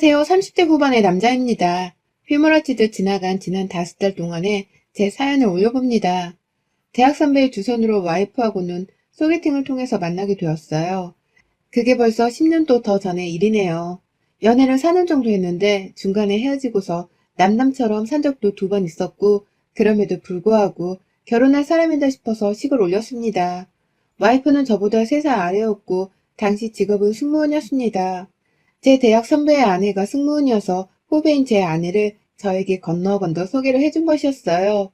안녕하세요. 30대 후반의 남자입니다. 휘몰아치듯 지나간 지난 다섯 달 동안에 제 사연을 올려봅니다. 대학 선배의 주선으로 와이프하고는 소개팅을 통해서 만나게 되었어요. 그게 벌써 10년도 더 전의 일이네요. 연애를 4년 정도 했는데 중간에 헤어지고서 남남처럼 산 적도 두 번 있었고 그럼에도 불구하고 결혼할 사람이다 싶어서 식을 올렸습니다. 와이프는 저보다 3살 아래였고 당시 직업은 승무원이었습니다. 제 대학 선배의 아내가 승무원이어서 후배인 제 아내를 저에게 건너 건너 소개를 해준 것이었어요.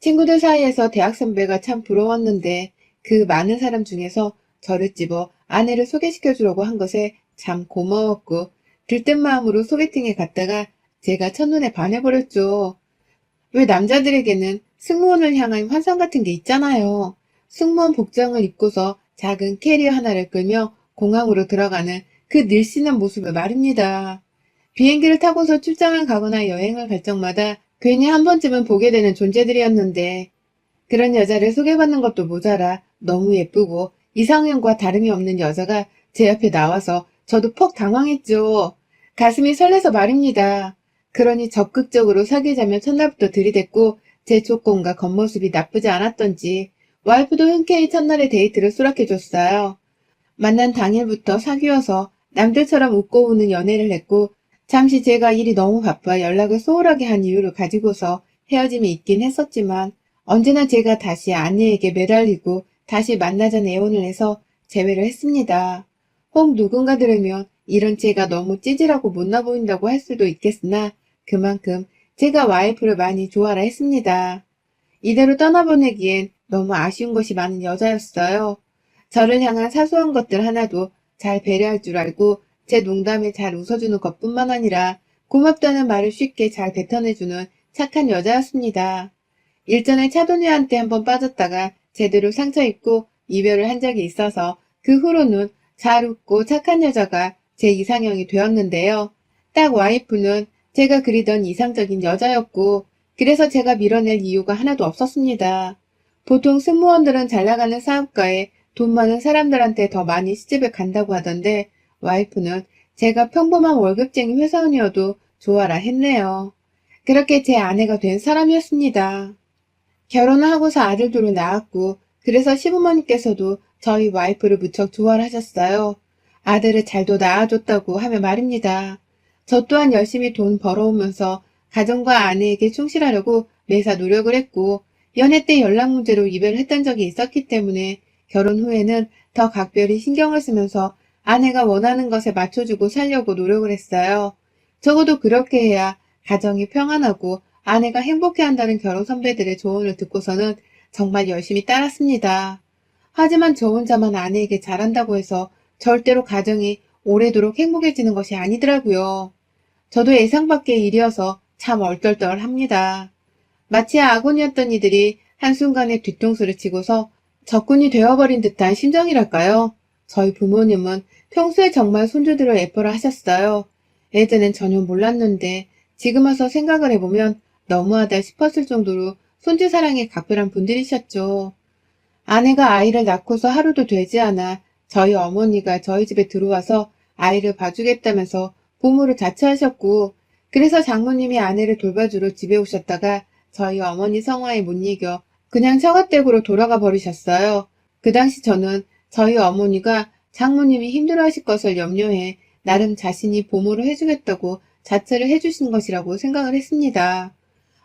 친구들 사이에서 대학 선배가 참 부러웠는데 그 많은 사람 중에서 저를 집어 아내를 소개시켜 주려고 한 것에 참 고마웠고 들뜬 마음으로 소개팅에 갔다가 제가 첫눈에 반해버렸죠. 왜 남자들에게는 승무원을 향한 환상 같은 게 있잖아요. 승무원 복장을 입고서 작은 캐리어 하나를 끌며 공항으로 들어가는 그 늘씬한 모습을 말입니다. 비행기를 타고서 출장을 가거나 여행을 갈 적마다 괜히 한 번쯤은 보게 되는 존재들이었는데 그런 여자를 소개받는 것도 모자라 너무 예쁘고 이상형과 다름이 없는 여자가 제 옆에 나와서 저도 퍽 당황했죠. 가슴이 설레서 말입니다. 그러니 적극적으로 사귀자며 첫날부터 들이댔고 제 조건과 겉모습이 나쁘지 않았던지 와이프도 흔쾌히 첫날의 데이트를 수락해줬어요. 만난 당일부터 사귀어서 남들처럼 웃고 우는 연애를 했고 잠시 제가 일이 너무 바빠 연락을 소홀하게 한 이유를 가지고서 헤어짐이 있긴 했었지만 언제나 제가 다시 아내에게 매달리고 다시 만나자는 애원을 해서 제외를 했습니다. 혹 누군가 들으면 이런 제가 너무 찌질하고 못나 보인다고 할 수도 있겠으나 그만큼 제가 와이프를 많이 좋아라 했습니다. 이대로 떠나보내기엔 너무 아쉬운 것이 많은 여자였어요. 저를 향한 사소한 것들 하나도 잘 배려할 줄 알고 제 농담에 잘 웃어주는 것뿐만 아니라 고맙다는 말을 쉽게 잘 뱉어내주는 착한 여자였습니다. 일전에 차도녀한테 한번 빠졌다가 제대로 상처 입고 이별을 한 적이 있어서 그 후로는 잘 웃고 착한 여자가 제 이상형이 되었는데요. 딱 와이프는 제가 그리던 이상적인 여자였고 그래서 제가 밀어낼 이유가 하나도 없었습니다. 보통 승무원들은 잘 나가는 사업가에 돈 많은 사람들한테 더 많이 시집을 간다고 하던데 와이프는 제가 평범한 월급쟁이 회사원이어도 좋아라 했네요. 그렇게 제 아내가 된 사람이었습니다. 결혼을 하고서 아들 둘을 낳았고 그래서 시부모님께서도 저희 와이프를 무척 좋아를 하셨어요. 아들을 잘도 낳아줬다고 하며 말입니다. 저 또한 열심히 돈 벌어오면서 가정과 아내에게 충실하려고 매사 노력을 했고 연애 때 연락 문제로 이별을 했던 적이 있었기 때문에 결혼 후에는 더 각별히 신경을 쓰면서 아내가 원하는 것에 맞춰주고 살려고 노력을 했어요. 적어도 그렇게 해야 가정이 평안하고 아내가 행복해한다는 결혼 선배들의 조언을 듣고서는 정말 열심히 따랐습니다. 하지만 저 혼자만 아내에게 잘한다고 해서 절대로 가정이 오래도록 행복해지는 것이 아니더라고요. 저도 예상 밖의 일이어서 참 얼떨떨합니다. 마치 아군이었던 이들이 한순간에 뒤통수를 치고서 적군이 되어버린 듯한 심정이랄까요? 저희 부모님은 평소에 정말 손주들을 예뻐라 하셨어요. 예전엔 전혀 몰랐는데 지금 와서 생각을 해보면 너무하다 싶었을 정도로 손주 사랑에 각별한 분들이셨죠. 아내가 아이를 낳고서 하루도 되지 않아 저희 어머니가 저희 집에 들어와서 아이를 봐주겠다면서 부모를 자처하셨고 그래서 장모님이 아내를 돌봐주러 집에 오셨다가 저희 어머니 성화에 못 이겨 그냥 처가댁으로 돌아가 버리셨어요. 그 당시 저는 저희 어머니가 장모님이 힘들어하실 것을 염려해 나름 자신이 보모를 해주겠다고 자처를 해주신 것이라고 생각을 했습니다.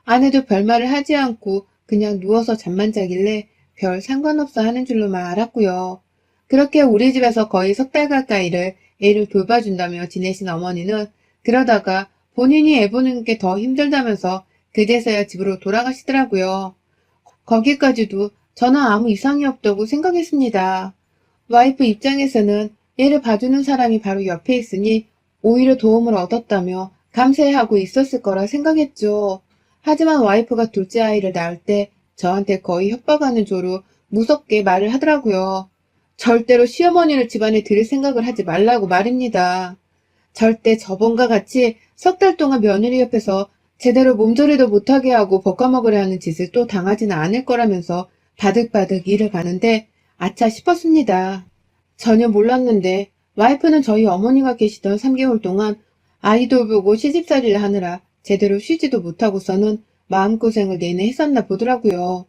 아내도 별말을 하지 않고 그냥 누워서 잠만 자길래 별 상관없어 하는 줄로만 알았고요. 그렇게 우리 집에서 거의 석 달 가까이를 애를 돌봐준다며 지내신 어머니는 그러다가 본인이 애 보는 게 더 힘들다면서 그제서야 집으로 돌아가시더라고요. 거기까지도 저는 아무 이상이 없다고 생각했습니다. 와이프 입장에서는 애를 봐주는 사람이 바로 옆에 있으니 오히려 도움을 얻었다며 감사해하고 있었을 거라 생각했죠. 하지만 와이프가 둘째 아이를 낳을 때 저한테 거의 협박하는 조로 무섭게 말을 하더라고요. 절대로 시어머니를 집안에 들일 생각을 하지 말라고 말입니다. 절대 저번과 같이 석 달 동안 며느리 옆에서 제대로 몸조리도 못하게 하고 볶아먹으려 하는 짓을 또 당하지는 않을 거라면서 바득바득 일을 가는데 아차 싶었습니다. 전혀 몰랐는데 와이프는 저희 어머니가 계시던 3개월 동안 아이돌 보고 시집살이를 하느라 제대로 쉬지도 못하고서는 마음고생을 내내 했었나 보더라고요.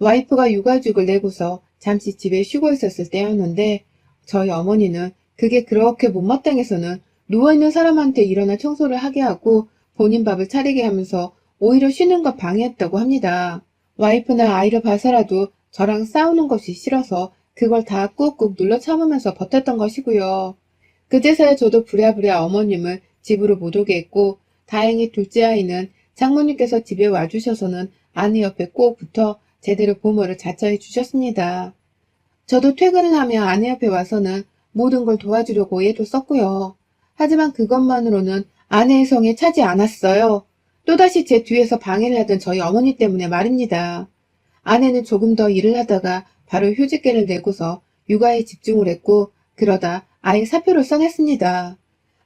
와이프가 육아죽을 내고서 잠시 집에 쉬고 있었을 때였는데 저희 어머니는 그게 그렇게 못마땅해서는 누워있는 사람한테 일어나 청소를 하게 하고 본인 밥을 차리게 하면서 오히려 쉬는 거 방해했다고 합니다. 와이프나 아이를 봐서라도 저랑 싸우는 것이 싫어서 그걸 다 꾹꾹 눌러 참으면서 버텼던 것이고요. 그제서야 저도 부랴부랴 어머님을 집으로 못 오게 했고 다행히 둘째 아이는 장모님께서 집에 와주셔서는 아내 옆에 꼭 붙어 제대로 부모를 자처해 주셨습니다. 저도 퇴근을 하며 아내 옆에 와서는 모든 걸 도와주려고 애도 썼고요. 하지만 그것만으로는 아내의 성에 차지 않았어요. 또다시 제 뒤에서 방해를 하던 저희 어머니 때문에 말입니다. 아내는 조금 더 일을 하다가 바로 휴직계를 내고서 육아에 집중을 했고 그러다 아이 사표를 써냈습니다.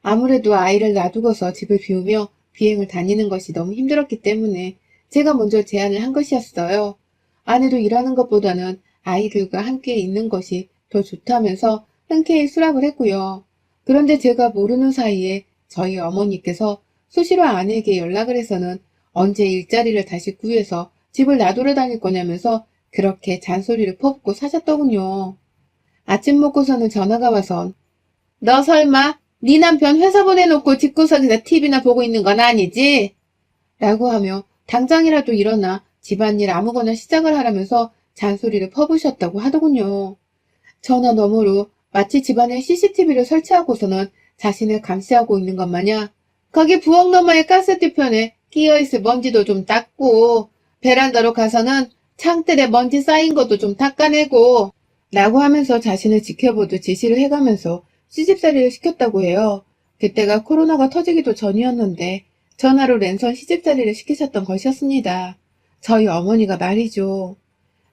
아무래도 아이를 놔두고서 집을 비우며 비행을 다니는 것이 너무 힘들었기 때문에 제가 먼저 제안을 한 것이었어요. 아내도 일하는 것보다는 아이들과 함께 있는 것이 더 좋다면서 흔쾌히 수락을 했고요. 그런데 제가 모르는 사이에 저희 어머니께서 수시로 아내에게 연락을 해서는 언제 일자리를 다시 구해서 집을 놔두러 다닐 거냐면서 그렇게 잔소리를 퍼붓고 사셨더군요. 아침 먹고서는 전화가 와선 너 설마 네 남편 회사 보내놓고 집구석에서 TV나 보고 있는 건 아니지? 라고 하며 당장이라도 일어나 집안일 아무거나 시작을 하라면서 잔소리를 퍼부셨다고 하더군요. 전화 너머로 마치 집안에 CCTV를 설치하고서는 자신을 감시하고 있는 것 마냥 거기 부엌 너머의 가스 뒤편에 끼어있을 먼지도 좀 닦고 베란다로 가서는 창틀에 먼지 쌓인 것도 좀 닦아내고 라고 하면서 자신을 지켜보듯 지시를 해가면서 시집살이를 시켰다고 해요. 그때가 코로나가 터지기도 전이었는데 전화로 랜선 시집살이를 시키셨던 것이었습니다. 저희 어머니가 말이죠.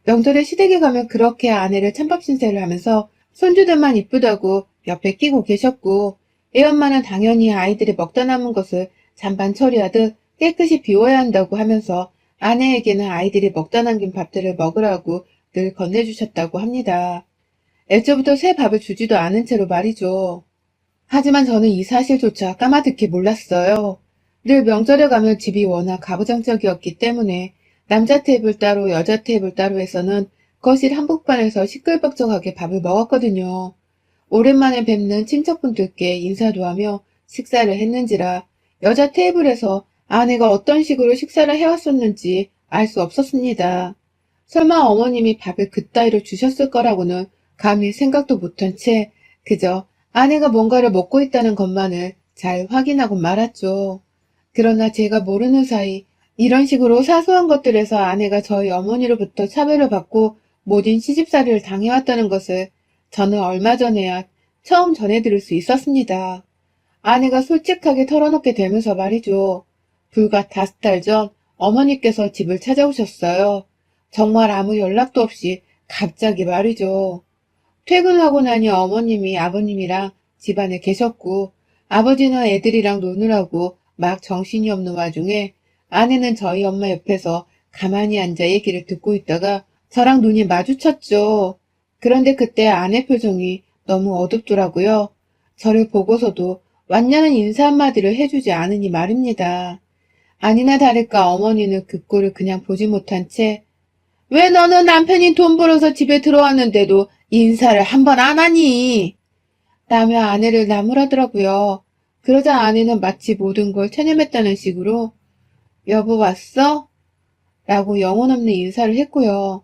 명절에 시댁에 가면 그렇게 아내를 찬밥 신세를 하면서 손주들만 이쁘다고 옆에 끼고 계셨고 애엄마는 당연히 아이들이 먹다 남은 것을 잔반 처리하듯 깨끗이 비워야 한다고 하면서 아내에게는 아이들이 먹다 남긴 밥들을 먹으라고 늘 건네주셨다고 합니다. 애초부터 새 밥을 주지도 않은 채로 말이죠. 하지만 저는 이 사실조차 까마득히 몰랐어요. 늘 명절에 가면 집이 워낙 가부장적이었기 때문에 남자 테이블 따로 여자 테이블 따로 해서는 거실 한복판에서 시끌벅적하게 밥을 먹었거든요. 오랜만에 뵙는 친척분들께 인사도 하며 식사를 했는지라 여자 테이블에서 아내가 어떤 식으로 식사를 해왔었는지 알 수 없었습니다. 설마 어머님이 밥을 그따위로 주셨을 거라고는 감히 생각도 못한 채 그저 아내가 뭔가를 먹고 있다는 것만을 잘 확인하고 말았죠. 그러나 제가 모르는 사이 이런 식으로 사소한 것들에서 아내가 저희 어머니로부터 차별을 받고 모든 시집살이를 당해왔다는 것을 저는 얼마 전에야 처음 전해들을 수 있었습니다. 아내가 솔직하게 털어놓게 되면서 말이죠. 불과 다섯 달 전 어머니께서 집을 찾아오셨어요. 정말 아무 연락도 없이 갑자기 말이죠. 퇴근하고 나니 어머님이 아버님이랑 집안에 계셨고 아버지는 애들이랑 노느라고 막 정신이 없는 와중에 아내는 저희 엄마 옆에서 가만히 앉아 얘기를 듣고 있다가 저랑 눈이 마주쳤죠. 그런데 그때 아내 표정이 너무 어둡더라고요. 저를 보고서도 왔냐는 인사 한마디를 해주지 않으니 말입니다. 아니나 다를까 어머니는 그 꼴을 그냥 보지 못한 채 왜 너는 남편이 돈 벌어서 집에 들어왔는데도 인사를 한 번 안 하니? 라며 아내를 나무라더라고요. 그러자 아내는 마치 모든 걸 체념했다는 식으로 여보 왔어? 라고 영혼 없는 인사를 했고요.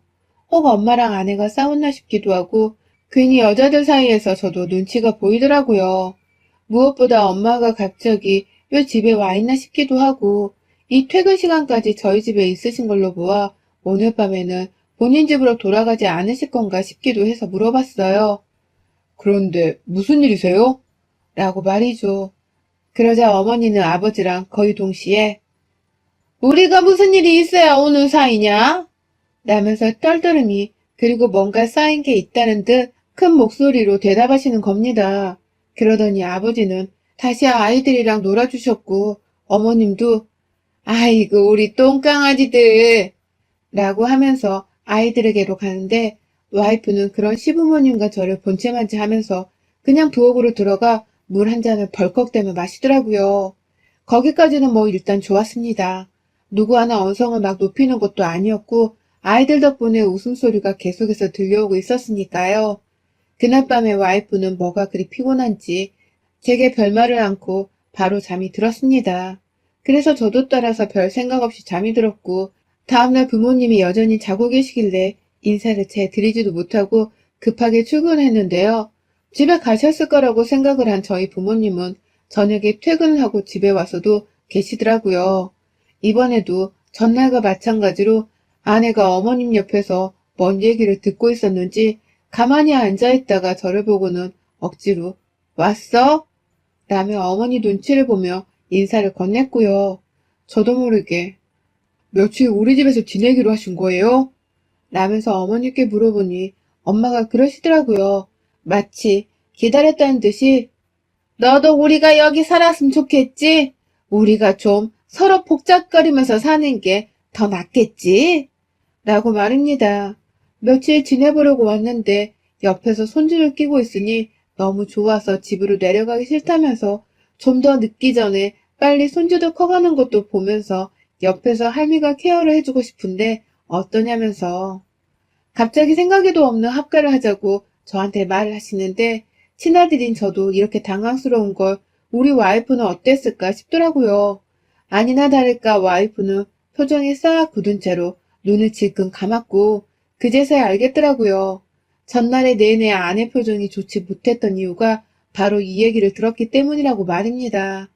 혹 엄마랑 아내가 싸웠나 싶기도 하고 괜히 여자들 사이에서 저도 눈치가 보이더라고요. 무엇보다 엄마가 갑자기 왜 집에 와 있나 싶기도 하고 이 퇴근 시간까지 저희 집에 있으신 걸로 보아 오늘 밤에는 본인 집으로 돌아가지 않으실 건가 싶기도 해서 물어봤어요. 그런데 무슨 일이세요? 라고 말이죠. 그러자 어머니는 아버지랑 거의 동시에 우리가 무슨 일이 있어야 오는 사이냐? 라면서 떨떠름이 그리고 뭔가 쌓인 게 있다는 듯 큰 목소리로 대답하시는 겁니다. 그러더니 아버지는 다시 아이들이랑 놀아주셨고 어머님도 아이고 우리 똥강아지들 라고 하면서 아이들에게로 가는데 와이프는 그런 시부모님과 저를 본체만지 하면서 그냥 부엌으로 들어가 물 한 잔을 벌컥대며 마시더라고요. 거기까지는 뭐 일단 좋았습니다. 누구 하나 언성을 막 높이는 것도 아니었고 아이들 덕분에 웃음소리가 계속해서 들려오고 있었으니까요. 그날 밤에 와이프는 뭐가 그리 피곤한지 제게 별말을 않고 바로 잠이 들었습니다. 그래서 저도 따라서 별 생각 없이 잠이 들었고 다음날 부모님이 여전히 자고 계시길래 인사를 채 드리지도 못하고 급하게 출근했는데요. 집에 가셨을 거라고 생각을 한 저희 부모님은 저녁에 퇴근을 하고 집에 와서도 계시더라고요. 이번에도 전날과 마찬가지로 아내가 어머님 옆에서 뭔 얘기를 듣고 있었는지 가만히 앉아있다가 저를 보고는 억지로 왔어? 라며 어머니 눈치를 보며 인사를 건넸고요. 저도 모르게 며칠 우리 집에서 지내기로 하신 거예요? 라면서 어머니께 물어보니 엄마가 그러시더라고요. 마치 기다렸다는 듯이 너도 우리가 여기 살았으면 좋겠지? 우리가 좀 서로 복잡거리면서 사는 게 더 낫겠지? 라고 말입니다. 며칠 지내보려고 왔는데 옆에서 손주를 끼고 있으니 너무 좋아서 집으로 내려가기 싫다면서 좀 더 늦기 전에 빨리 손주도 커가는 것도 보면서 옆에서 할미가 케어를 해주고 싶은데 어떠냐면서 갑자기 생각에도 없는 합가를 하자고 저한테 말을 하시는데 친아들인 저도 이렇게 당황스러운 걸 우리 와이프는 어땠을까 싶더라고요. 아니나 다를까 와이프는 표정이 싹 굳은 채로 눈을 질끈 감았고 그제서야 알겠더라고요. 전날에 내내 아내 표정이 좋지 못했던 이유가 바로 이 얘기를 들었기 때문이라고 말입니다.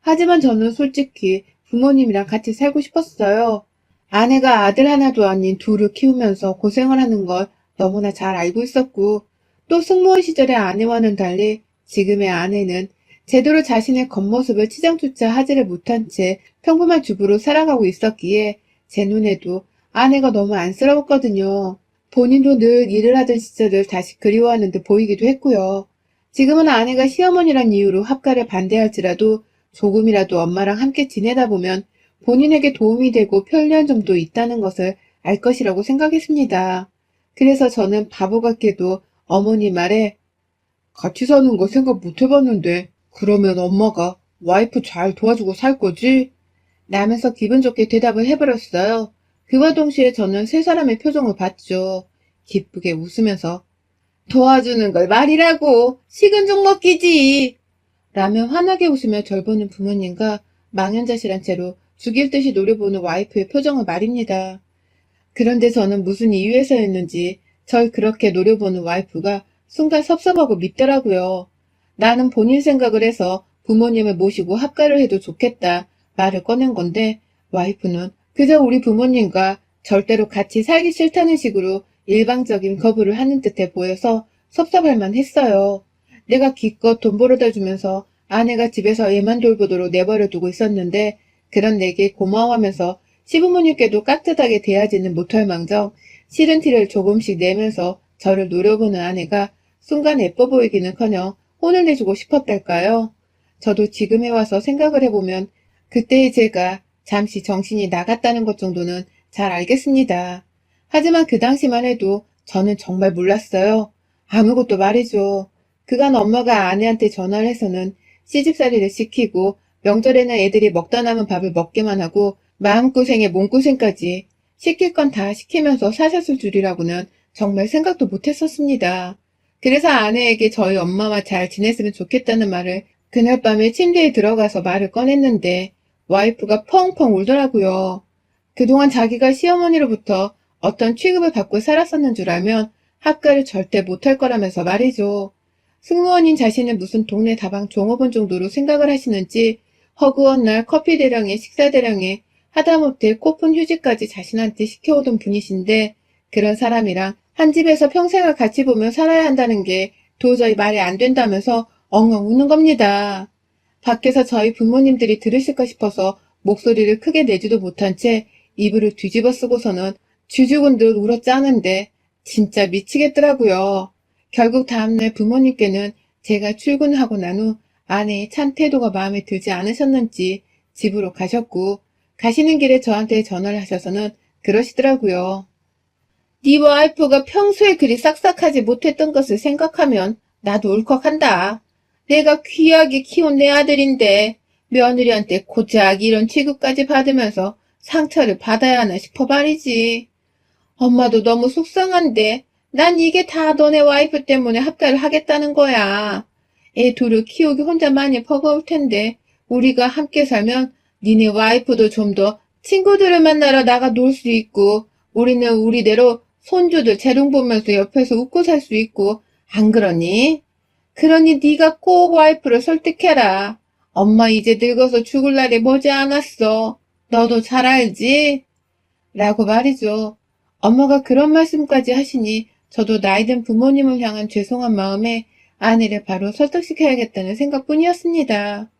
하지만 저는 솔직히 부모님이랑 같이 살고 싶었어요. 아내가 아들 하나도 아닌 둘을 키우면서 고생을 하는 걸 너무나 잘 알고 있었고, 또 승무원 시절의 아내와는 달리 지금의 아내는 제대로 자신의 겉모습을 치장조차 하지를 못한 채 평범한 주부로 살아가고 있었기에 제 눈에도 아내가 너무 안쓰러웠거든요. 본인도 늘 일을 하던 시절을 다시 그리워하는 듯 보이기도 했고요. 지금은 아내가 시어머니란 이유로 합가를 반대할지라도 조금이라도 엄마랑 함께 지내다 보면 본인에게 도움이 되고 편리한 점도 있다는 것을 알 것이라고 생각했습니다. 그래서 저는 바보 같게도 어머니 말에 같이 사는 거 생각 못 해봤는데 그러면 엄마가 와이프 잘 도와주고 살 거지? 라면서 기분 좋게 대답을 해버렸어요. 그와 동시에 저는 세 사람의 표정을 봤죠. 기쁘게 웃으면서 도와주는 걸 말이라고 식은 죽 먹기지 라며 환하게 웃으며 절 보는 부모님과 망연자실한 채로 죽일 듯이 노려보는 와이프의 표정을 말입니다. 그런데 저는 무슨 이유에서였는지 절 그렇게 노려보는 와이프가 순간 섭섭하고 밉더라고요. 나는 본인 생각을 해서 부모님을 모시고 합가를 해도 좋겠다 말을 꺼낸 건데 와이프는 그저 우리 부모님과 절대로 같이 살기 싫다는 식으로 일방적인 거부를 하는 듯해 보여서 섭섭할 만 했어요. 내가 기껏 돈 벌어다 주면서 아내가 집에서 애만 돌보도록 내버려 두고 있었는데 그런 내게 고마워하면서 시부모님께도 깍듯하게 대하지는 못할 망정 싫은 티를 조금씩 내면서 저를 노려보는 아내가 순간 예뻐 보이기는커녕 혼을 내주고 싶었달까요? 저도 지금에 와서 생각을 해보면 그때의 제가 잠시 정신이 나갔다는 것 정도는 잘 알겠습니다. 하지만 그 당시만 해도 저는 정말 몰랐어요. 아무것도 말이죠. 그간 엄마가 아내한테 전화를 해서는 시집살이를 시키고 명절에는 애들이 먹다 남은 밥을 먹게만 하고 마음고생에 몸고생까지 시킬 건 다 시키면서 사셨을 줄이라고는 정말 생각도 못했었습니다. 그래서 아내에게 저희 엄마와 잘 지냈으면 좋겠다는 말을 그날 밤에 침대에 들어가서 말을 꺼냈는데 와이프가 펑펑 울더라고요. 그동안 자기가 시어머니로부터 어떤 취급을 받고 살았었는 줄 알면 합가를 절대 못할 거라면서 말이죠. 승무원인 자신은 무슨 동네 다방 종업원 정도로 생각을 하시는지 허구한 날 커피 대량에 식사 대량에 하다못해 코푼 휴지까지 자신한테 시켜오던 분이신데 그런 사람이랑 한 집에서 평생을 같이 보며 살아야 한다는 게 도저히 말이 안 된다면서 엉엉 우는 겁니다. 밖에서 저희 부모님들이 들으실까 싶어서 목소리를 크게 내지도 못한 채 이불을 뒤집어 쓰고서는 쥐죽은 듯 울어 짜는데 진짜 미치겠더라고요. 결국 다음날 부모님께는 제가 출근하고 난 후 아내의 찬 태도가 마음에 들지 않으셨는지 집으로 가셨고 가시는 길에 저한테 전화를 하셔서는 그러시더라고요. 네 와이프가 평소에 그리 싹싹하지 못했던 것을 생각하면 나도 울컥한다. 내가 귀하게 키운 내 아들인데 며느리한테 고작 이런 취급까지 받으면서 상처를 받아야 하나 싶어 말이지. 엄마도 너무 속상한데 난 이게 다 너네 와이프 때문에 합가를 하겠다는 거야. 애 둘을 키우기 혼자 많이 버거울 텐데 우리가 함께 살면 니네 와이프도 좀 더 친구들을 만나러 나가 놀 수 있고 우리는 우리대로 손주들 재롱 보면서 옆에서 웃고 살 수 있고 안 그러니? 그러니 네가 꼭 와이프를 설득해라. 엄마 이제 늙어서 죽을 날이 머지 않았어. 너도 잘 알지? 라고 말이죠. 엄마가 그런 말씀까지 하시니 저도 나이든 부모님을 향한 죄송한 마음에 아내를 바로 설득시켜야겠다는 생각뿐이었습니다.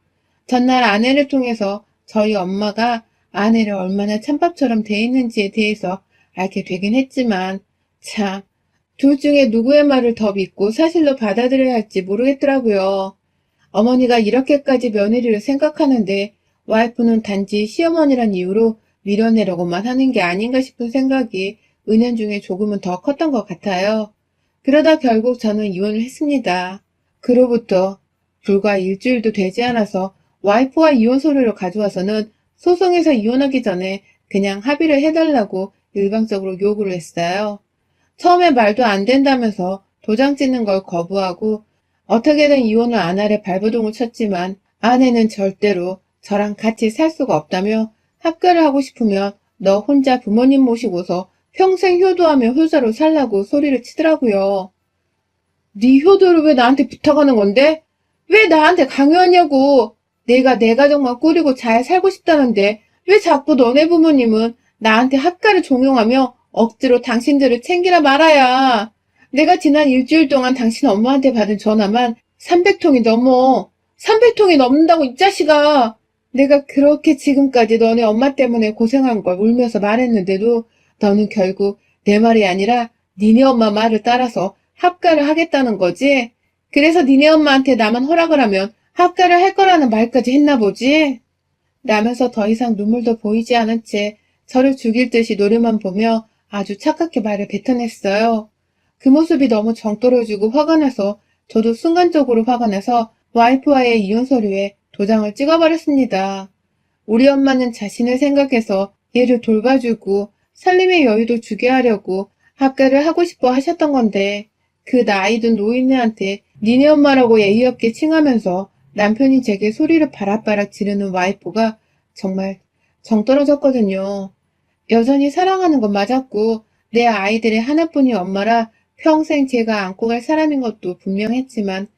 전날 아내를 통해서 저희 엄마가 아내를 얼마나 찬밥처럼 대했는지에 대해서 알게 되긴 했지만 참, 둘 중에 누구의 말을 더 믿고 사실로 받아들여야 할지 모르겠더라고요. 어머니가 이렇게까지 며느리를 생각하는데 와이프는 단지 시어머니란 이유로 밀어내려고만 하는 게 아닌가 싶은 생각이 은연중에 조금은 더 컸던 것 같아요. 그러다 결국 저는 이혼을 했습니다. 그로부터 불과 일주일도 되지 않아서 와이프와 이혼 서류를 가져와서는 소송에서 이혼하기 전에 그냥 합의를 해달라고 일방적으로 요구를 했어요. 처음에 말도 안 된다면서 도장 찍는 걸 거부하고 어떻게든 이혼을 안 하려 발버둥을 쳤지만 아내는 절대로 저랑 같이 살 수가 없다며 합가를 하고 싶으면 너 혼자 부모님 모시고서 평생 효도하며 효자로 살라고 소리를 치더라고요. 네 효도를 왜 나한테 부탁하는 건데? 왜 나한테 강요하냐고. 내가 내 가정만 꾸리고 잘 살고 싶다는데 왜 자꾸 너네 부모님은 나한테 합가를 종용하며 억지로 당신들을 챙기라 말아야. 내가 지난 일주일 동안 당신 엄마한테 받은 전화만 300통이 넘어. 300통이 넘는다고 이 자식아. 내가 그렇게 지금까지 너네 엄마 때문에 고생한 걸 울면서 말했는데도 너는 결국 내 말이 아니라 니네 엄마 말을 따라서 합가를 하겠다는 거지? 그래서 니네 엄마한테 나만 허락을 하면 합가를 할 거라는 말까지 했나 보지? 라면서 더 이상 눈물도 보이지 않은 채 저를 죽일 듯이 노래만 보며 아주 착하게 말을 뱉어냈어요. 그 모습이 너무 정 떨어지고 화가 나서 저도 순간적으로 화가 나서 와이프와의 이혼 서류에 도장을 찍어버렸습니다. 우리 엄마는 자신을 생각해서 얘를 돌봐주고 살림의 여유도 주게 하려고 합가를 하고 싶어 하셨던 건데 그 나이든 노인네한테 니네 엄마라고 예의 없게 칭하면서 남편이 제게 소리를 바락바락 지르는 와이프가 정말 정 떨어졌거든요. 여전히 사랑하는 건 맞았고 내 아이들의 하나뿐인 엄마라 평생 제가 안고 갈 사람인 것도 분명했지만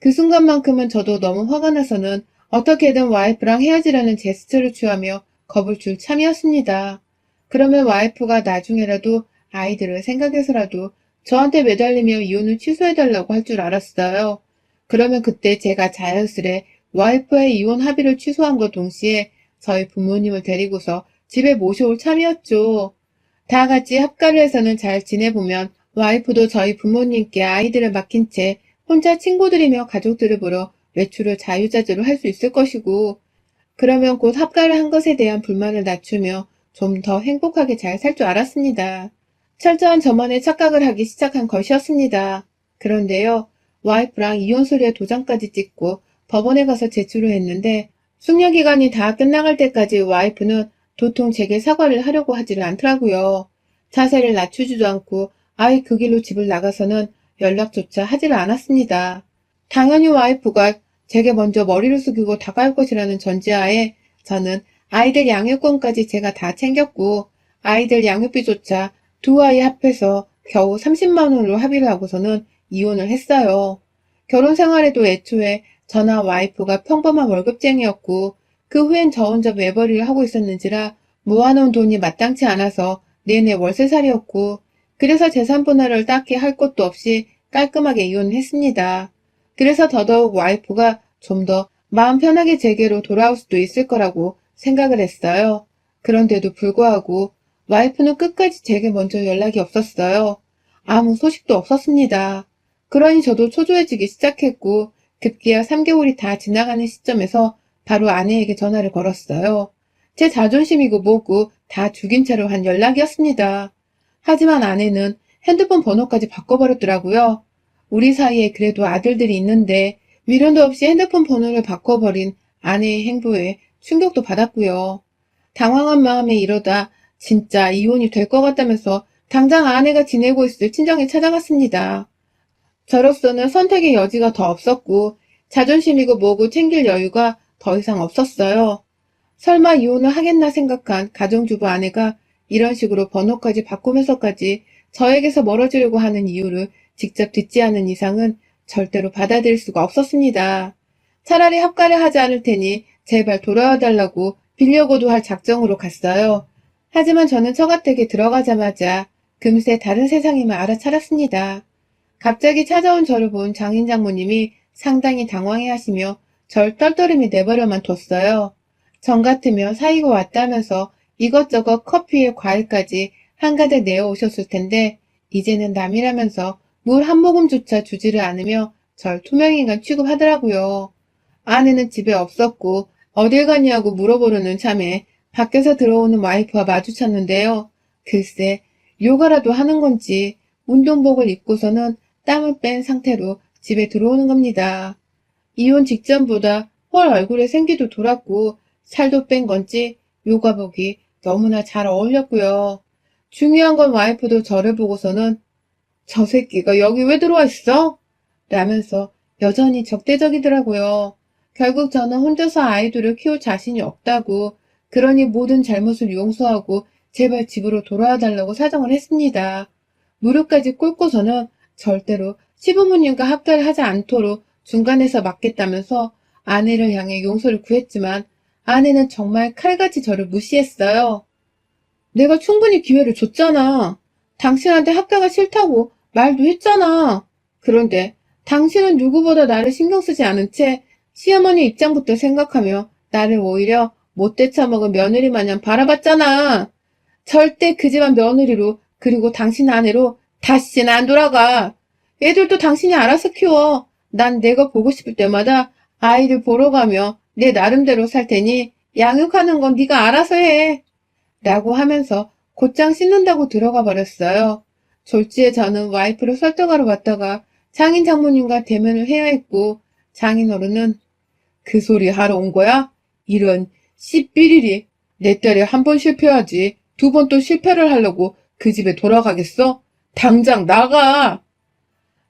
그 순간만큼은 저도 너무 화가 나서는 어떻게든 와이프랑 헤어지라는 제스처를 취하며 겁을 줄 참이었습니다. 그러면 와이프가 나중에라도 아이들을 생각해서라도 저한테 매달리며 이혼을 취소해달라고 할 줄 알았어요. 그러면 그때 제가 자연스레 와이프의 이혼 합의를 취소함과 동시에 저희 부모님을 데리고서 집에 모셔올 참이었죠. 다 같이 합가를 해서는 잘 지내보면 와이프도 저희 부모님께 아이들을 맡긴 채 혼자 친구들이며 가족들을 보러 외출을 자유자재로 할 수 있을 것이고 그러면 곧 합가를 한 것에 대한 불만을 낮추며 좀 더 행복하게 잘 살 줄 알았습니다. 철저한 저만의 착각을 하기 시작한 것이었습니다. 그런데요, 와이프랑 이혼 소리에 도장까지 찍고 법원에 가서 제출을 했는데 숙려 기간이 다 끝나갈 때까지 와이프는 도통 제게 사과를 하려고 하지를 않더라고요. 자세를 낮추지도 않고 아예 그 길로 집을 나가서는 연락조차 하지를 않았습니다. 당연히 와이프가 제게 먼저 머리를 숙이고 다가올 것이라는 전제하에 저는 아이들 양육권까지 제가 다 챙겼고 아이들 양육비조차 두 아이 합해서 겨우 30만 원으로 합의를 하고서는 이혼을 했어요. 결혼 생활에도 애초에 저나 와이프가 평범한 월급쟁이였고 그 후엔 저 혼자 외벌이를 하고 있었는지라 모아놓은 돈이 마땅치 않아서 내내 월세살이였고 그래서 재산 분할을 딱히 할 것도 없이 깔끔하게 이혼을 했습니다. 그래서 더더욱 와이프가 좀 더 마음 편하게 제게로 돌아올 수도 있을 거라고 생각을 했어요. 그런데도 불구하고 와이프는 끝까지 제게 먼저 연락이 없었어요. 아무 소식도 없었습니다. 그러니 저도 초조해지기 시작했고 급기야 3개월이 다 지나가는 시점에서 바로 아내에게 전화를 걸었어요. 제 자존심이고 뭐고 다 죽인 채로 한 연락이었습니다. 하지만 아내는 핸드폰 번호까지 바꿔버렸더라고요. 우리 사이에 그래도 아들들이 있는데 미련도 없이 핸드폰 번호를 바꿔버린 아내의 행보에 충격도 받았고요. 당황한 마음에 이러다 진짜 이혼이 될 것 같다면서 당장 아내가 지내고 있을 친정에 찾아갔습니다. 저로서는 선택의 여지가 더 없었고 자존심이고 뭐고 챙길 여유가 더 이상 없었어요. 설마 이혼을 하겠나 생각한 가정주부 아내가 이런 식으로 번호까지 바꾸면서까지 저에게서 멀어지려고 하는 이유를 직접 듣지 않은 이상은 절대로 받아들일 수가 없었습니다. 차라리 합가를 하지 않을 테니 제발 돌아와 달라고 빌려고도 할 작정으로 갔어요. 하지만 저는 처가댁에 들어가자마자 금세 다른 세상임을 알아차렸습니다. 갑자기 찾아온 저를 본 장인 장모님이 상당히 당황해 하시며 절 떨떠름이 내버려만 뒀어요. 전 같으면 사이고 왔다면서 이것저것 커피에 과일까지 한가득 내어 오셨을 텐데 이제는 남이라면서 물 한 모금조차 주지를 않으며 절 투명인간 취급하더라고요. 아내는 집에 없었고 어딜 갔냐고 물어보려는 참에 밖에서 들어오는 와이프와 마주쳤는데요. 글쎄 요가라도 하는 건지 운동복을 입고서는 땀을 뺀 상태로 집에 들어오는 겁니다. 이혼 직전보다 헐 얼굴에 생기도 돌았고 살도 뺀 건지 요가복이 너무나 잘 어울렸고요. 중요한 건 와이프도 저를 보고서는 저 새끼가 여기 왜 들어와 있어? 라면서 여전히 적대적이더라고요. 결국 저는 혼자서 아이들을 키울 자신이 없다고 그러니 모든 잘못을 용서하고 제발 집으로 돌아와 달라고 사정을 했습니다. 무릎까지 꿇고서는 절대로 시부모님과 합가를 하지 않도록 중간에서 막겠다면서 아내를 향해 용서를 구했지만 아내는 정말 칼같이 저를 무시했어요. 내가 충분히 기회를 줬잖아. 당신한테 합가가 싫다고 말도 했잖아. 그런데 당신은 누구보다 나를 신경 쓰지 않은 채 시어머니 입장부터 생각하며 나를 오히려 못돼 처먹은 며느리 마냥 바라봤잖아. 절대 그 집안 며느리로 그리고 당신 아내로 다시는 안 돌아가. 애들도 당신이 알아서 키워. 난 내가 보고 싶을 때마다 아이를 보러 가며 내 나름대로 살 테니 양육하는 건 네가 알아서 해. 라고 하면서 곧장 씻는다고 들어가 버렸어요. 졸지에 저는 와이프를 설득하러 왔다가 장인 장모님과 대면을 해야 했고 장인 어른은 그 소리 하러 온 거야? 이런 씨삐리리 내 딸이 한 번 실패하지 두 번 또 실패를 하려고 그 집에 돌아가겠어? 당장 나가!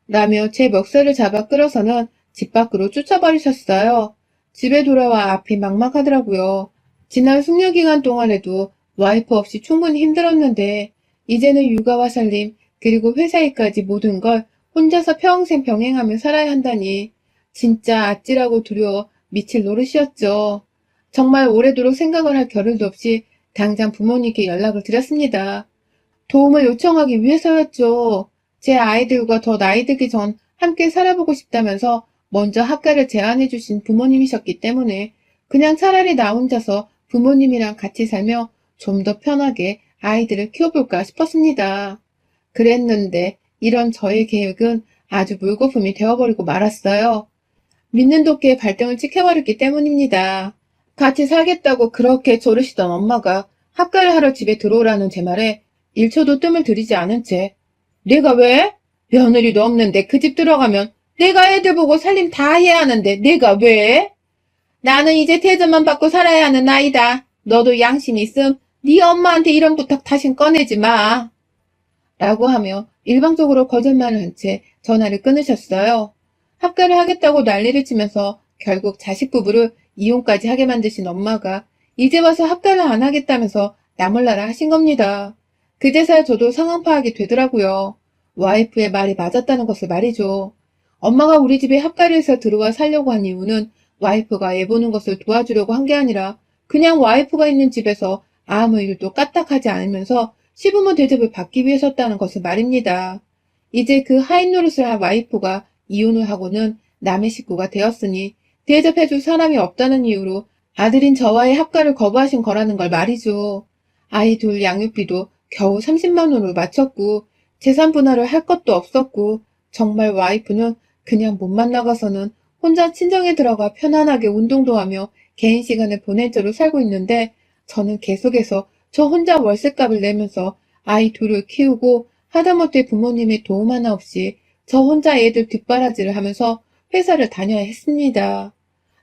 라며 제 멱살을 잡아 끌어서는 집 밖으로 쫓아버리셨어요. 집에 돌아와 앞이 막막하더라고요. 지난 숙려 기간 동안에도 와이프 없이 충분히 힘들었는데 이제는 육아와 살림 그리고 회사 일까지 모든 걸 혼자서 평생 병행하며 살아야 한다니 진짜 아찔하고 두려워 미칠 노릇이었죠. 정말 오래도록 생각을 할 겨를도 없이 당장 부모님께 연락을 드렸습니다. 도움을 요청하기 위해서였죠. 제 아이들과 더 나이 들기 전 함께 살아보고 싶다면서 먼저 학가를 제안해 주신 부모님이셨기 때문에 그냥 차라리 나 혼자서 부모님이랑 같이 살며 좀 더 편하게 아이들을 키워볼까 싶었습니다. 그랬는데 이런 저의 계획은 아주 물거품이 되어버리고 말았어요. 믿는 도끼에 발등을 찍혀버렸기 때문입니다. 같이 살겠다고 그렇게 조르시던 엄마가 학가를 하러 집에 들어오라는 제 말에 1초도 뜸을 들이지 않은 채 내가 왜? 며느리도 없는데 그 집 들어가면 내가 애들 보고 살림 다 해야 하는데 내가 왜? 나는 이제 퇴전만 받고 살아야 하는 나이다. 너도 양심 있음 네 엄마한테 이런 부탁 다신 꺼내지 마. 라고 하며 일방적으로 거짓말을 한 채 전화를 끊으셨어요. 합가를 하겠다고 난리를 치면서 결국 자식 부부를 이혼까지 하게 만드신 엄마가 이제 와서 합가를 안 하겠다면서 나몰라라 하신 겁니다. 그제서야 저도 상황 파악이 되더라고요. 와이프의 말이 맞았다는 것을 말이죠. 엄마가 우리 집에 합가를 해서 들어와 살려고 한 이유는 와이프가 애 보는 것을 도와주려고 한 게 아니라 그냥 와이프가 있는 집에서 아무 일도 까딱하지 않으면서 시부모 대접을 받기 위해서였다는 것을 말입니다. 이제 그 하인 노릇을 한 와이프가 이혼을 하고는 남의 식구가 되었으니 대접해줄 사람이 없다는 이유로 아들인 저와의 합가를 거부하신 거라는 걸 말이죠. 아이 둘 양육비도 겨우 30만 원을 마쳤고 재산 분할을 할 것도 없었고 정말 와이프는 그냥 몸만 나가서는 혼자 친정에 들어가 편안하게 운동도 하며 개인 시간을 보낼 대로 살고 있는데 저는 계속해서 저 혼자 월세값을 내면서 아이 둘을 키우고 하다못해 부모님의 도움 하나 없이 저 혼자 애들 뒷바라지를 하면서 회사를 다녀야 했습니다.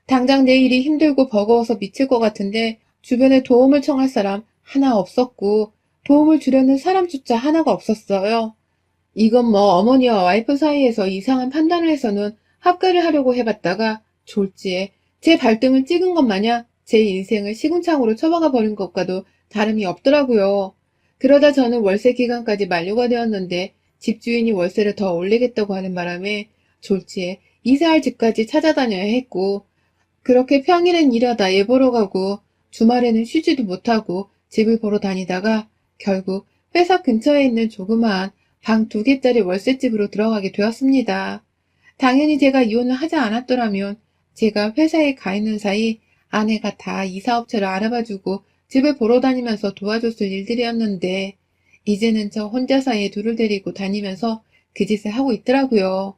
당장 내 일이 힘들고 버거워서 미칠 것 같은데 주변에 도움을 청할 사람 하나 없었고 도움을 주려는 사람조차 하나가 없었어요. 이건 뭐 어머니와 와이프 사이에서 이상한 판단을 해서는 합가를 하려고 해봤다가 졸지에 제 발등을 찍은 것 마냥 제 인생을 시궁창으로 처박아 버린 것과도 다름이 없더라고요. 그러다 저는 월세 기간까지 만료가 되었는데 집주인이 월세를 더 올리겠다고 하는 바람에 졸지에 이사할 집까지 찾아다녀야 했고 그렇게 평일엔 일하다 애 보러 가고 주말에는 쉬지도 못하고 집을 보러 다니다가 결국 회사 근처에 있는 조그마한 방 두 개짜리 월세집으로 들어가게 되었습니다. 당연히 제가 이혼을 하지 않았더라면 제가 회사에 가 있는 사이 아내가 다 이사업체를 알아봐주고 집을 보러 다니면서 도와줬을 일들이었는데 이제는 저 혼자 사이에 둘을 데리고 다니면서 그 짓을 하고 있더라고요.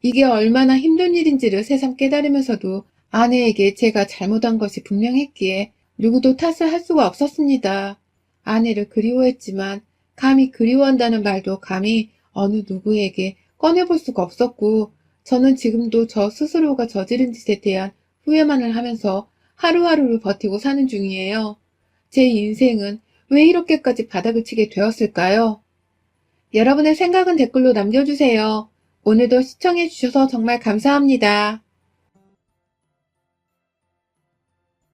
이게 얼마나 힘든 일인지를 새삼 깨달으면서도 아내에게 제가 잘못한 것이 분명했기에 누구도 탓을 할 수가 없었습니다. 아내를 그리워했지만 감히 그리워한다는 말도 감히 어느 누구에게 꺼내볼 수가 없었고 저는 지금도 저 스스로가 저지른 짓에 대한 후회만을 하면서 하루하루를 버티고 사는 중이에요. 제 인생은 왜 이렇게까지 바닥을 치게 되었을까요? 여러분의 생각은 댓글로 남겨주세요. 오늘도 시청해주셔서 정말 감사합니다.